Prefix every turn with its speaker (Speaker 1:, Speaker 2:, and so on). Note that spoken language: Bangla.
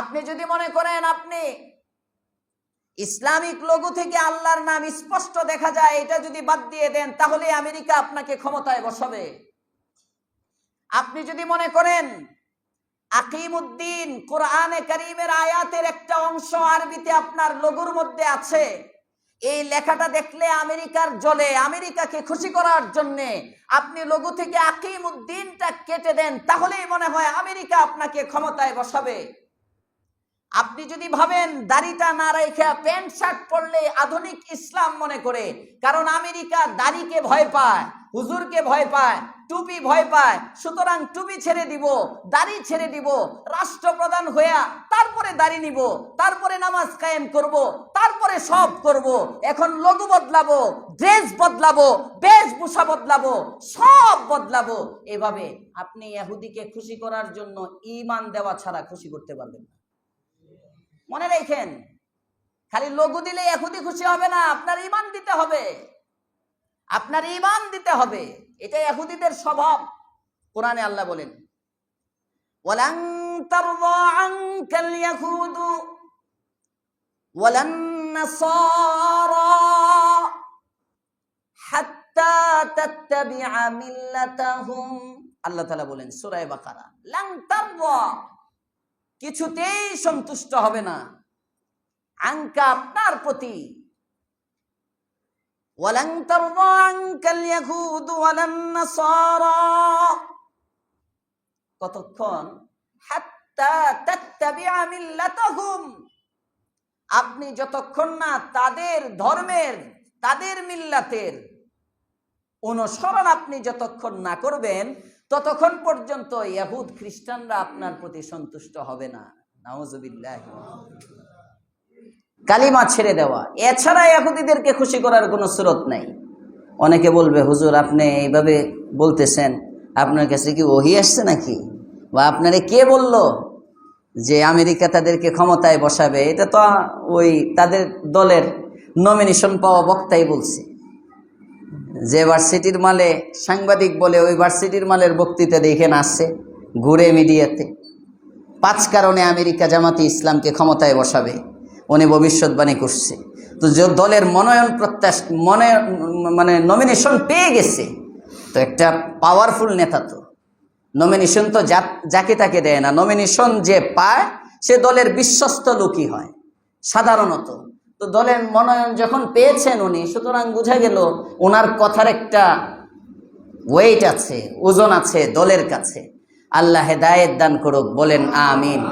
Speaker 1: আপনি যদি মনে করেন আপনি ইসলামিক লোগো থেকে আল্লাহর নাম স্পষ্ট দেখা যায়, এটা যদি বাদ দিয়ে দেন, তাহলে আমেরিকা আপনাকে ক্ষমতায় বসাবে। আপনি যদি মনে করেন আকিম আকিমুদ্দিন কোরআনে করিমের আয়াতের একটা অংশ আরবিতে আপনার লঘুর মধ্যে আছে, এই লেখাটা দেখলে আমেরিকার জলে, আমেরিকাকে খুশি করার জন্য আপনি লঘু থেকে আকিমুদ্দিনটা কেটে দেন, তাহলেই মনে হয় আমেরিকা আপনাকে ক্ষমতায় বসাবে। আপনি যদি ভাবেন দাড়িটা না রেখে প্যান্ট শার্ট পরলে আধুনিক ইসলাম মনে করে, কারণ আমেরিকা দাড়িকে ভয় পায়, হুজুরকে ভয় পায়, টুপি ভয় পায়, সুতরাং টুপি ছেড়ে দিব, দাড়ি ছেড়ে দিব, রাষ্ট্রপ্রধান হইয়া তারপরে দাড়ি নিব, তারপরে নামাজ কায়েম করব, তারপরে সব করব, এখন লঘু বদলাবো, ড্রেস বদলাবো বেশভূষা বদলাবো, সব বদলাবো। এভাবে আপনি ইহুদিকে খুশি করার জন্য ঈমান দেওয়া ছাড়া খুশি করতে পারবেন না। মনে রেখেন, খালি লঘু দিলে এহুদি খুশি হবে না, আপনার ইমান দিতে হবে। আপনার ইমান দিতে হবে এটা এহুদিদের স্বভাব। কোরআনে আল্লাহ বলেন আল্লাহ বলেন, সূরা বাকারা, লান তারদা কিছুতেই সন্তুষ্ট হবে না আঙ্কা আপনার প্রতি ولن ترضى عنك اليهود ولا النصارى কতক্ষণ হাত্তা তাত্তাবিআ মিল্লাতাহুম আপনি যতক্ষণ না তাদের ধর্মের তাদের মিল্লাতের অনুসরণ আপনি যতক্ষণ না করবেন ততক্ষণ পর্যন্ত ইয়াহুদ খ্রিস্টানরা আপনার প্রতি সন্তুষ্ট হবে না। নাউজুবিল্লাহ। কালিমা ছেড়ে দেওয়া। এছাড়া ইয়াহুদিদেরকে খুশি করার কোনো স্রোত নাই। অনেকে বলবে, হুজুর, আপনি এইভাবে বলতেছেন। আপনার কাছে কি ওহি আসছে নাকি? বা আপনারে কে বলল যে আমেরিকা তাদেরকে ক্ষমতায় বসাবে? এটা তো ওই তাদের দলের নমিনেশন পাওয়া বক্তাই বলছে। যে ভার্সিটির মালে সাংবাদিক বলে, ওই ভার্সিটির মালের বক্তৃতা দেখে আসছে ঘুরে মিডিয়াতে। পাঁচ কারণে আমেরিকা জামাতে ইসলামকে ক্ষমতায় বসাবে, উনি ভবিষ্যৎবাণী করছে। তো যে দলের মনোনয়ন প্রত্যাশ মনে মানে নমিনেশন পেয়ে গেছে। তো একটা পাওয়ারফুল নেতা তো। নমিনেশন তো যা যাকে তাকে দেয় না। নমিনেশন যে পায়, সে দলের বিশ্বস্ত লোকই হয়। সাধারণত। তো দলের মনোনয়ন যখন পেয়েছেন উনি, সুতরাং বুঝা গেল ওনার কথার একটা ওয়েট আছে, ওজন আছে দলের কাছে। আল্লাহ হেদায়েত দান করুক, বলেন আমিন।